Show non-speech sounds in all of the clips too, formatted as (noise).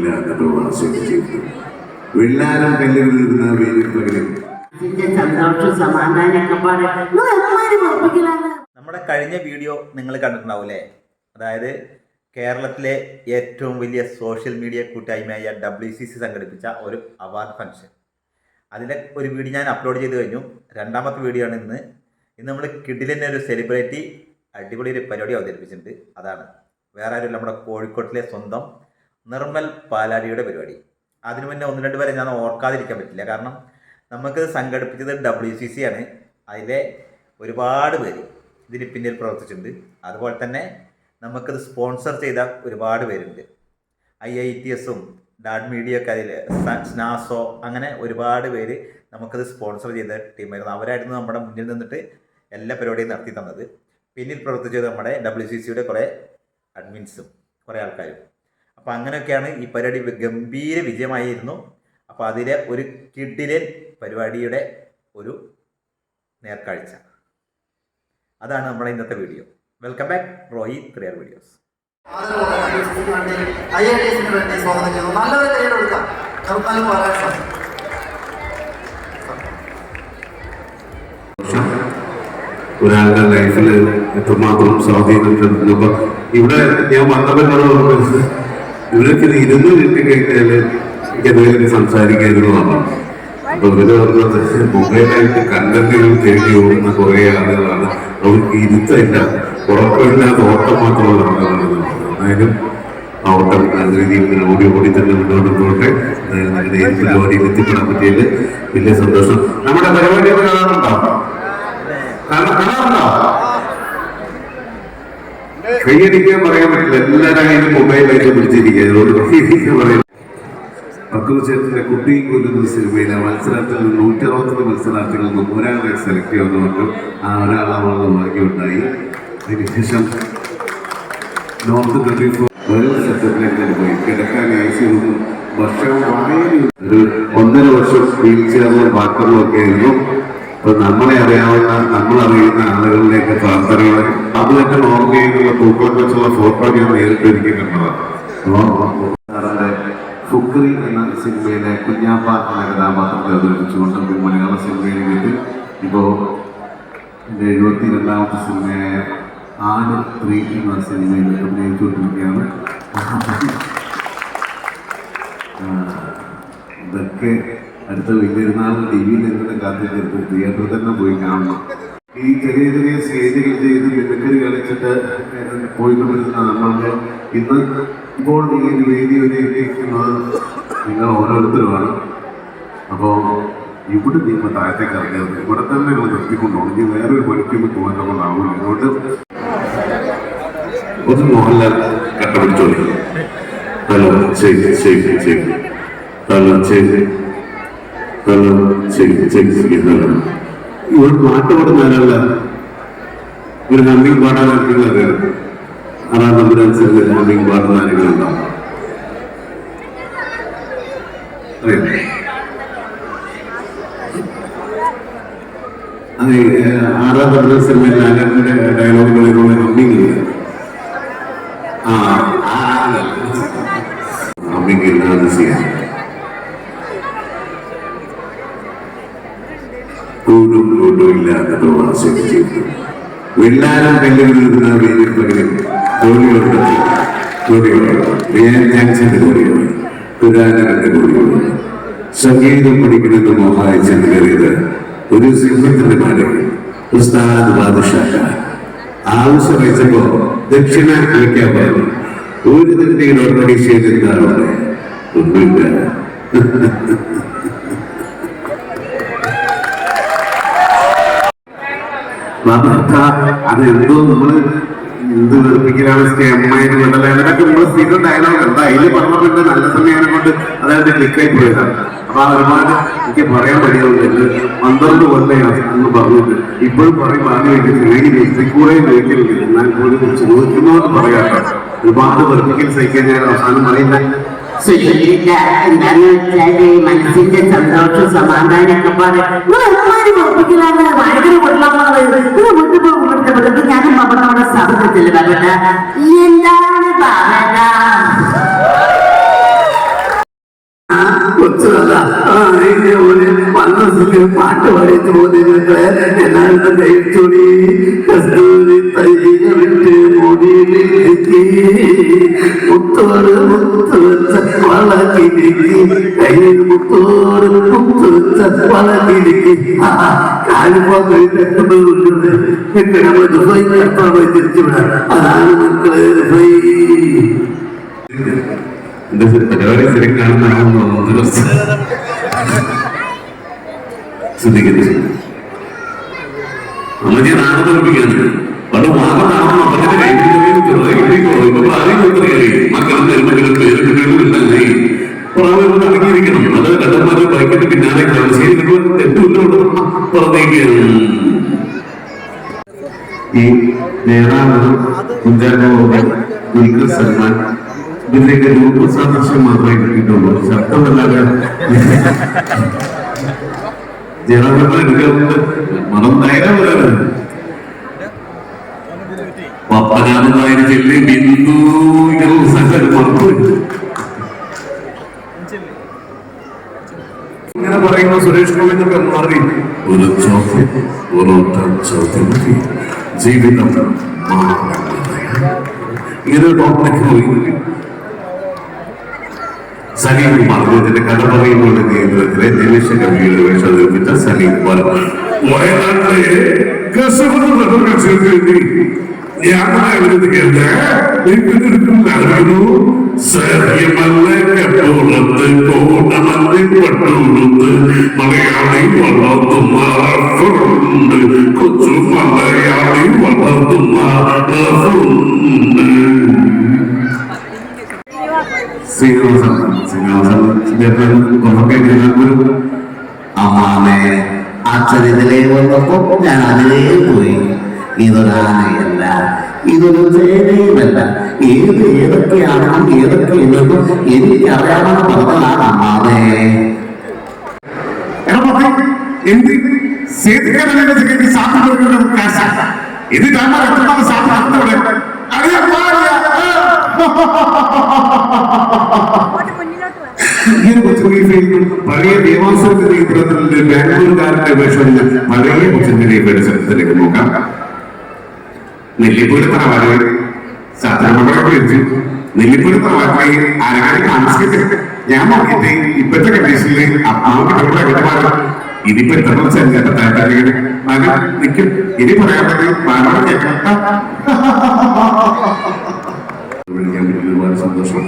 ഇല്ലാത്ത പ്രവാസം ചെയ്തു വെള്ളാരം കല്ലുകളിരുന്ന വേലിൽ പകരം സന്തോഷം സമാധാനമൊക്കെ നമ്മുടെ കഴിഞ്ഞ വീഡിയോ നിങ്ങൾ കണ്ടിട്ടുണ്ടാവൂലേ? അല്ലേ അതായത് കേരളത്തിലെ ഏറ്റവും വലിയ സോഷ്യൽ മീഡിയ കൂട്ടായ്മയായ ഡബ്ല്യു സി സി സംഘടിപ്പിച്ച ഒരു അവാർഡ് ഫംഗ്ഷൻ. അതിന്റെ ഒരു വീഡിയോ ഞാൻ അപ്ലോഡ് ചെയ്ത് കഴിഞ്ഞു. രണ്ടാമത്തെ വീഡിയോ ആണ് ഇന്ന്. ഇന്ന് നമ്മൾ കിഡിലിന്റെ ഒരു സെലിബ്രിറ്റി അടിപൊളി ഒരു പരിപാടി അവതരിപ്പിച്ചിട്ടുണ്ട്. അതാണ്. വേറെ ആരും നമ്മുടെ കോഴിക്കോട്ടിലെ സ്വന്തം നിർമ്മൽ പാലാടിയുടെ പരിപാടി. അതിനു മുന്നേ ഒന്ന് രണ്ട് പേരെ ഞാൻ ഓർക്കാതിരിക്കാൻ പറ്റില്ല. കാരണം നമുക്ക് സംഘടിപ്പിച്ചത് ഡബ്ല്യു സി സി ആണ്. അതിലെ ഒരുപാട് പേര് ഇതിന് പിന്നിൽ പ്രവർത്തിച്ചിട്ടുണ്ട്. അതുപോലെ തന്നെ നമുക്കത് സ്പോൺസർ ചെയ്ത ഒരുപാട് പേരുണ്ട്. ഐ ഐ ടി എസും ഡാഡ് മീഡിയ ഒക്കെ അതിൽ സ്നാസോ അങ്ങനെ ഒരുപാട് പേര് നമുക്കത് സ്പോൺസർ ചെയ്ത ടീമായിരുന്നു. അവരായിരുന്നു നമ്മുടെ മുന്നിൽ നിന്നിട്ട് എല്ലാ പരിപാടിയും നടത്തി തന്നത്. പിന്നിൽ പ്രവർത്തിച്ചത് നമ്മുടെ ഡബ്ല്യു സി സിയുടെ കുറേ അഡ്മിൻസും കുറേ ആൾക്കാരും. അപ്പോൾ അങ്ങനെയൊക്കെയാണ് ഈ പരിപാടി ഗംഭീര വിജയമായിരുന്നു. അപ്പോൾ അതിലെ ഒരു കിഡിലൻ പരിപാടിയുടെ ഒരു നേർക്കാഴ്ച. അതാണ് നമ്മുടെ ഇന്നത്തെ വീഡിയോ. വെൽക്കം ബാക്ക് റോയി ത്രിയർ വീഡിയോസ്. കൊടുക്കാം ഒരാളുടെ ലൈഫിൽ എത്രമാത്രം സ്വാധീനം ചെലുത്തുന്നു അപ്പൊ ഇവിടെ ഞാൻ പറഞ്ഞത് ഇവരൊക്കെ ഇരുന്ന് കിട്ടിക്കഴിഞ്ഞാൽ എനിക്ക് എന്തെങ്കിലും പറഞ്ഞു അപ്പൊ ഇവർ പറഞ്ഞത് മൊബൈലായിട്ട് കണ്ടന്റുകൾ തേടി ഓടുന്ന കുറെ ആളുകളാണ്. അവർക്ക് ഇരുത്തമില്ല. ഉറക്കമില്ലാത്ത ഓട്ടം മാത്രമുള്ള ആളുകളാണ് എന്തായാലും ആ ഓട്ടം നല്ല രീതിയിൽ ഇങ്ങനെ ഓടി ഓടി തന്നെ മുന്നോട്ട് പോകട്ടെ. നിങ്ങളുടെ പരിപാടിയിൽ എത്തിപ്പെടാൻ പറ്റിയത് വലിയ സന്തോഷം. നമ്മുടെ പരിപാടിയൊക്കെ കാണാറുണ്ടോ കാണാ- കാണാറുണ്ടോ കൈയടിക്കാൻ പറയാൻ പറ്റില്ല. എല്ലാവരും കയ്യിലും മൊബൈലായിട്ട് പിടിച്ചിരിക്കുക അതുകൊണ്ട് കൈയടിക്കാൻ കുട്ടിയും കൊല്ലുന്ന സിനിമയിലെ. മത്സരത്തിൽ നൂറ്റി അറുപത്തൊന്ന് മത്സരാർത്ഥികളിൽ നിന്നും ഒരാളെ സെലക്ട് ചെയ്യുന്നവർക്ക് ആ ഒരാളാണ് ഭാഗ്യമുണ്ടായി അതിനുശേഷം നോർത്ത് ട്വന്റി ഫോർ വേൾഡ് സെറ്റപ്പിലേക്ക് പോയി. കിടക്കാൻ ഐ സി റൂമും വായനയും ഒരു ഒന്നര വർഷം വീൽ ചെയറിലും ബാക്കറിലും ഒക്കെ ആയിരുന്നു. അപ്പൊ നമ്മളെ അറിയാവുന്ന നമ്മൾ അറിയുന്ന ആളുകളിലേക്ക് പ്രാർത്ഥനകളെ അതുമായിട്ട് ഓർമ്മയിലുള്ള പൂക്കളെ വെച്ചുള്ള ഫോട്ടോ ഞാൻ നേരിട്ട് എനിക്ക് കണ്ടതാണ് ഫുക്രി എന്ന സിനിമയിലെ കുഞ്ഞാപ്പ എന്ന കഥാപാത്രത്തെ അവതരിപ്പിച്ചുകൊണ്ട് മലയാള സിനിമയിലേക്ക് ഇപ്പോ എന്റെ എഴുപത്തി രണ്ടാമത്തെ സിനിമയായ ആട് ത്രീ എന്ന സിനിമയിൽ അഭിനയിച്ചുകൊണ്ടിരിക്കുകയാണ് ഇതൊക്കെ അടുത്ത വലിയിരുന്നാൾ ടി വിയിൽ എങ്ങനെ കാത്തിരുന്നത് തിയേറ്ററിൽ തന്നെ പോയി കാണണം. ഈ ചെറിയ ചെറിയ സ്റ്റേജുകൾ ചെയ്ത് മിമിക്കറി കളിച്ചിട്ട് പോയിക്കൊണ്ടിരുന്ന നമ്മൾക്ക് ഇന്ന് ഇപ്പോൾ ഈ ഒരു വേദി വരെ എത്തിക്കുന്നത് നിങ്ങൾ ഓരോരുത്തരുമാണ്. അപ്പോൾ ഇവിടെ നിങ്ങൾ താഴത്തെ ഇറങ്ങിയത് ഇവിടെ തന്നെ നിങ്ങൾ നിർത്തിക്കൊണ്ടോണം ഇനി വേറൊരു പണിക്കൊന്നും പോകാൻ കൊണ്ടാവില്ല അതുകൊണ്ട് ഒരു മോഹൻലാൽ കട്ടപിടിച്ചോളി. ഹലോ ശരി ശരി ശരി. ശരി. ശരി ശരി ശരി ഇവിടെ പാട്ട് പാടുന്ന ആരല്ല ഒരു ഹമ്മിങ് പാടാൻ ആർക്കെങ്കിലും അതാണ് നമ്മുടെ അനുസരിച്ച് ഹമ്മിങ് പാടുന്ന ആരെങ്കിലും ഉണ്ടാവും അതെ ആറാം സിനിമയിൽ ലാലേട്ടന്റെ ഡയലോഗുകളിലൂടെ ഹമ്മിങ് ഇല്ല ആ ഹമ്മിങ് ഇല്ലാതെ ചെയ്യാം കൂടും ഇല്ലാത്ത പ്രവാസം ചെയ്തു വെള്ളാരം കല്ലുകളിരുന്ന വേദിയിൽ പകരം കോടികളുണ്ട് കോടികളുണ്ട് റിയാൻ ജാക്സന്റെ കോടികൾ സംഗീതം പഠിക്കണമെന്ന് മോഹായ കയറിയത് ഒരു സിംഹത്തിന്റെ മല ഉസ്താദ് ബാദുഷാക്ക ആവശ്യം വെച്ചപ്പോ ദക്ഷിണ വിളിക്കാൻ പറഞ്ഞു. ഒരു തരത്തിൽ ഓൾറെഡി ചെയ്തിരുന്നാറുണ്ട് ഒന്നുമില്ല. (laughs) അതെന്തോ നമ്മൾ എന്ത് വെറുപ്പിക്കലാണ് അമ്മായിട്ട് കൊണ്ടല്ല? അതിനൊക്കെ നമ്മൾ സ്ഥിരം ഡയലോഗ് എന്താ അതിൽ പറഞ്ഞ പിന്നെ നല്ല സമയം കൊണ്ട് അതായത് ക്ലിക്കായി പോയതാണ്. അപ്പൊ ആ ഒരുപാട് എനിക്ക് പറയാൻ കഴിയുന്നുണ്ട് പന്ത്രണ്ട് കൊല്ലം അന്ന് പറഞ്ഞിട്ട് ഇപ്പോഴും പറയും പറഞ്ഞു എനിക്ക് കൂടെ കഴിക്കരുത് എന്നാൽ പോലും ചോദിക്കുന്നോണ്ട് പറയാട്ടോ ഒരുപാട് വെറുപ്പിക്കൽ സഹിക്കാൻ ഞാൻ അവസാനം പറയില്ല എന്താന്ന് വെച്ചാൽ മനസ്സിന്റെ സന്തോഷം സമാധാനമൊക്കെ ഒക്കെ പറയാം ഭയങ്കര ഭാവന എന്താണ് ഭാവന മനസ്സിൽ പാട്ട് പാടിച്ചു പോകുന്നവരെ എല്ലാവരുടെ ദൈവച്ചുടി കസ്തൂരി തൈകൾ വിട്ട് മുടിയിലേക്ക് മുത്തോട് മുത്തു വളക്കിലേക്ക് വളക്കിലേക്ക് കാലിപ്പോ കഴിഞ്ഞിട്ടുണ്ട് എങ്ങനെ ദുബൈ കർത്താവ് തിരിച്ചുവിടാം അതാണ് മക്കളെ എന്റെ പരിപാടി ശരിക്കും കാണുന്നതാണെന്ന് ശ്രദ്ധിക്കുന്നു അമ്മ ഞാൻ പണ്ട് പുറത്തേക്ക് ഈ നേതാവ് കുഞ്ചാക്കോ ദുൽഖർ സൽമാൻ ഇതിലേക്ക് രൂപസാദൃശ്യം മാത്രമേ കിട്ടിയിട്ടുള്ളൂ. ശബ്ദമല്ലാതെ ജനങ്ങളുടെ എടുക്കാറുണ്ട് മണം നേരെ വരാറുണ്ട് പപ്പനാഥനായ ചെല്ലി ബിന്ദു സകൽ മറന്നു ഇങ്ങനെ പറയുന്ന സുരേഷ് ഗോവിന്ദൊക്കെ മാറി. ഒരു ചോദ്യം ഒരു ചോദ്യം മതി. ജീവിതം. ഇങ്ങനെ ടോപ്പിലേക്ക് പോയി? സലീം കുമാർ ഇതിന്റെ കഥ പറയുമ്പോൾ കേന്ദ്രത്തിലെ നിമിഷ കവിയുടെ വേഷം നിർമ്മിച്ച സലീം കുമാർ. വയനാട്ടിലെ ഞാനായി അവതരിപ്പിക്കരുത് അറിയുന്നു സര്യമല്ല കട്ടോളത്ത് കോടമല്ല പട്ടോളത്ത്. മലയാളി വളർത്തുമാറുണ്ട് കൊച്ചു മലയാളി വളർത്തുമാറുണ്ട് ശ്രീനിവാസൻ ശ്രീനിവാസൻ കുറക്കെ ഒരു അമ്മാമേ അച്ഛനിതിലേ വന്നപ്പോ ഞാൻ അതിലേ പോയി ഇതൊരാനയല്ല ഇതൊരു ചേനയുമല്ല ഏത് ഏതൊക്കെയാണെന്നും ഏതൊക്കെയെന്നും എനിക്കറിയാമെന്ന് പറഞ്ഞതാണ് അമ്മാമേ എന്ത്? സേതുക്കാരനെ സെക്രട്ടറി സാധനം കാശ. ഇത് കാണാൻ എത്രമാത്രം സാധനം അറിയാൻ പാടില്ല ഈ ഒരു കൊച്ചുകുടി ഫീൽഡിൽ പഴയ ദേവാസുരത്തിന്റെ നേതൃത്വത്തിൽ ബാംഗ്ലൂരുകാരന്റെ വേഷം പഴയ കൊച്ചിന്റെ സ്ഥലത്തിലേക്ക് നോക്കാം. നെല്ലിപ്പൂര് തറവാട്. സാധാരണ വിളിച്ചു നെല്ലിപ്പൂര് തറവാട്ടിലെ ആരാണ് താമസിക്കുന്നത്? ഞാൻ നോക്കിയിട്ട് ഇപ്പോഴത്തെ കണ്ടീഷനിൽ അപ്പാവ് ഇനിയിപ്പോ എത്ര ചെറുതായിട്ട് മകൻ നിൽക്കും. ഇനി പറയാൻ പറ്റും കേൾക്കാം. വിളിക്കാൻ (laughs) പറ്റിയ ഒരുപാട് സന്തോഷം.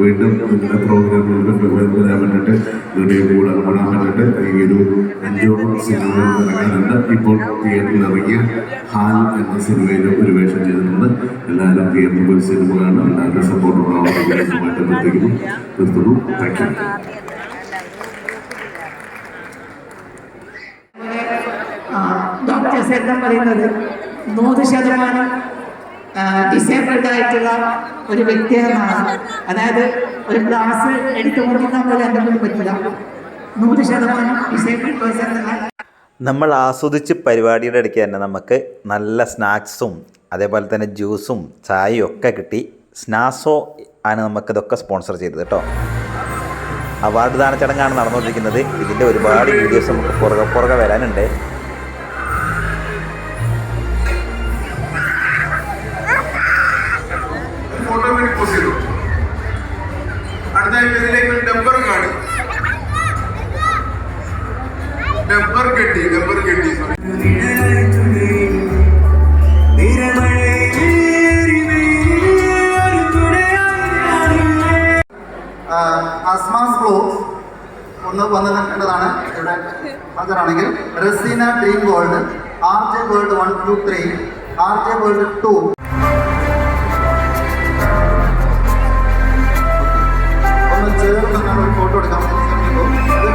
വീണ്ടും നിങ്ങളുടെ പ്രോഗ്രാമുകൾക്ക് വരാൻ വേണ്ടിയിട്ട് വീഡിയോ കൂടെ കൂടാൻ വേണ്ടിയിട്ട് ഈ ഒരു അഞ്ചോളം സിനിമകൾ ഇറങ്ങാറുണ്ട് ഇപ്പോൾ തിയേറ്ററിൽ ഇറങ്ങിയ ഹാൽ എന്ന സിനിമയിലും ഒരു വേഷം ചെയ്തിട്ടുണ്ട്. എല്ലാവരും തിയേറ്ററിൽ പോയി സിനിമ കാണും എല്ലാവരുടെ സപ്പോർട്ട് ഉണ്ടാവുന്നതായിട്ട് നിർത്തിക്കുന്നു നിർത്തുന്നു. താങ്ക് യു ഡോക്ടേഴ്സ് എന്താ പറയുന്നത് നൂറ് ശതമാനം ഡിസേബിൾഡ് ആയിട്ടുള്ള ഒരു വ്യക്തിയെന്നാണ് അതായത് ഒരു ക്ലാസ് എടുത്തു കൊടുക്കാൻ പോലെ എന്റെ കൂടെ പറ്റില്ല. നൂറ് ശതമാനം ഡിസേബിൾഡ് പേഴ്സൺ നമ്മൾ ആസ്വദിച്ച് പരിപാടിയുടെ ഇടയ്ക്ക് തന്നെ നമുക്ക് നല്ല സ്നാക്സും അതേപോലെ തന്നെ ജ്യൂസും ചായയും ഒക്കെ കിട്ടി. സ്നാസോ ആണ് നമുക്കിതൊക്കെ സ്പോൺസർ ചെയ്തത് കേട്ടോ. അവാർഡ് ദാന ചടങ്ങാണ് നടന്നുകൊണ്ടിരിക്കുന്നത്. ഇതിന്റെ ഒരുപാട് വീഡിയോസ് നമുക്ക് പുറകെ പുറകെ വരാനുണ്ട്. കെട്ടി നമ്പർ കിട്ടി. അസ്മാസ് ബ്ലോഗ് ഒന്ന് വന്ന് നിൽക്കേണ്ടതാണ് ഇവിടെ ഹാജരാണെങ്കിൽ. Razeena dream world R J world one two three R J world two ഒന്ന് ചേർന്ന് ഫോട്ടോ എടുക്കാം.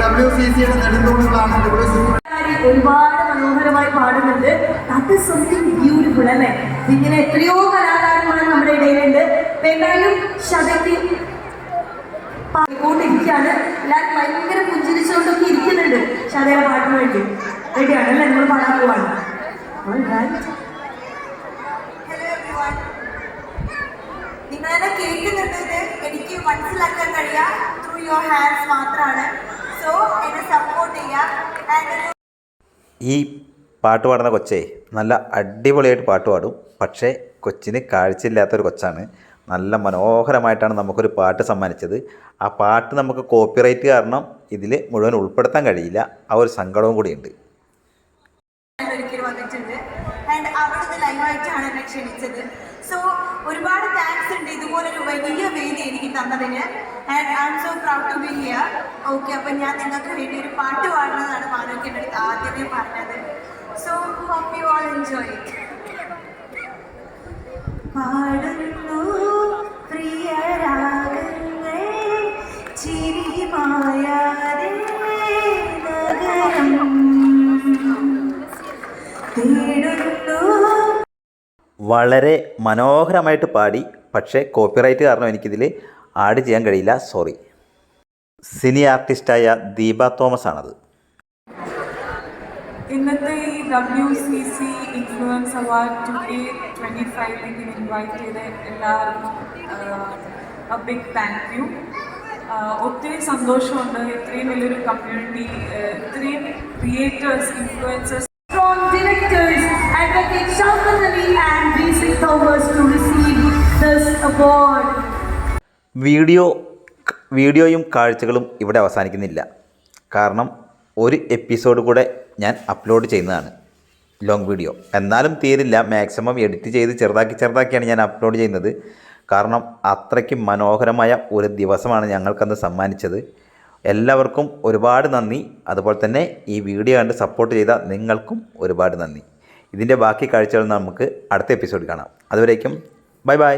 ഡബ്ല്യു സി സിയുടെ നെടുന്തൂണുകളാണ്. ഡബ്ല്യു സി ഒരുപാട് മനോഹരമായി പാടുന്നുണ്ട്. ദാറ്റ് ഇസ് സംതിങ് ബ്യൂട്ടിഫുൾ അല്ലേ? ഇങ്ങനെ എത്രയോ കലാകാരന്മാർ നമ്മുടെ ഇടയിലുണ്ട്. എന്തായാലും ശതയ്ക്ക് പാടിക്കൊണ്ടിരിക്കുകയാണ്. എല്ലാവരും ഭയങ്കര പുഞ്ചിരിച്ചുകൊണ്ടൊക്കെ ഇരിക്കുന്നുണ്ട്. ശതയുടെ പാട്ടിന് വേണ്ടി. റെഡിയാണ് അല്ലേ നമ്മൾ പാടാൻ പോവാണ്. നിങ്ങളെന്നെ കേൾക്കുന്നുണ്ടെന്ന് എനിക്ക് മനസ്സിലാക്കാൻ കഴിയാം. ത്രൂ യുവർ ഹാൻഡ്സ് മാത്രമാണ് സോ എന്നെ സപ്പോർട്ട് ചെയ്യാം. ആൻഡ് ഒരു ഈ പാട്ട് പാടുന്ന കൊച്ചേ നല്ല അടിപൊളിയായിട്ട് പാട്ട് പാടും. പക്ഷേ കൊച്ചിന് കാഴ്ചയില്ലാത്തൊരു കൊച്ചാണ്. നല്ല മനോഹരമായിട്ടാണ് നമുക്കൊരു പാട്ട് സമ്മാനിച്ചത്. ആ പാട്ട് നമുക്ക് കോപ്പിറൈറ്റ് കാരണം ഇതിൽ മുഴുവൻ ഉൾപ്പെടുത്താൻ കഴിയില്ല. ആ ഒരു സങ്കടവും കൂടിയുണ്ട്. എന്നെ ക്ഷണിച്ചത് സോ ഒരുപാട് താങ്ക്സ് ഉണ്ട് ഇതുപോലൊരു വലിയ വേദി എനിക്ക് തന്നതിന്. And I'm so proud to be here okay അപ്പം ഞാൻ നിങ്ങൾക്ക് വേണ്ടി ഒരു പാട്ട് പാടുന്നതാണ് മാനോക്ക് എന്റെ അടുത്ത് ആദ്യമേ പറഞ്ഞത്. So hope you all enjoy പാടുന്നു തേടുന്നു. വളരെ മനോഹരമായിട്ട് പാടി പക്ഷേ കോപ്പിറൈറ്റ് കാരണം എനിക്കിതിൽ ആഡ് ചെയ്യാൻ കഴിയില്ല. സോറി. സിനി ആർട്ടിസ്റ്റായ ദീപ തോമസ് ആണത് ഇന്നത്തെ ഈ W C C influence award two K twenty ഫൈവിലേക്ക് invite ചെയ്ത എല്ലാവർക്കും ബിഗ് താങ്ക് യു ഒത്തിരി സന്തോഷമുണ്ട്. ഇത്രയും വലിയൊരു കമ്മ്യൂണിറ്റി ഇത്രയും ക്രിയേറ്റേഴ്സ് ഇൻഫ്ലുവൻസേഴ്സ് വീഡിയോ വീഡിയോയും കാഴ്ചകളും ഇവിടെ അവസാനിക്കുന്നില്ല. കാരണം ഒരു എപ്പിസോഡ് കൂടെ ഞാൻ അപ്ലോഡ് ചെയ്യുന്നതാണ്. Long video. എന്നാലും തീരില്ല. മാക്സിമം എഡിറ്റ് ചെയ്ത് ചെറുതാക്കി ചെറുതാക്കിയാണ് ഞാൻ അപ്ലോഡ് ചെയ്യുന്നത്. കാരണം അത്രയ്ക്ക് മനോഹരമായ ഒരു ദിവസമാണ് ഞങ്ങൾക്കന്ന് സമ്മാനിച്ചത്. എല്ലാവർക്കും ഒരുപാട് നന്ദി. അതുപോലെ തന്നെ ഈ വീഡിയോ കണ്ട് സപ്പോർട്ട് ചെയ്ത നിങ്ങൾക്കും ഒരുപാട് നന്ദി. ഇതിന്റെ ബാക്കി കാഴ്ചകൾ നമുക്ക് അടുത്ത എപ്പിസോഡ് കാണാം. അതുവരേക്കും ബൈ ബൈ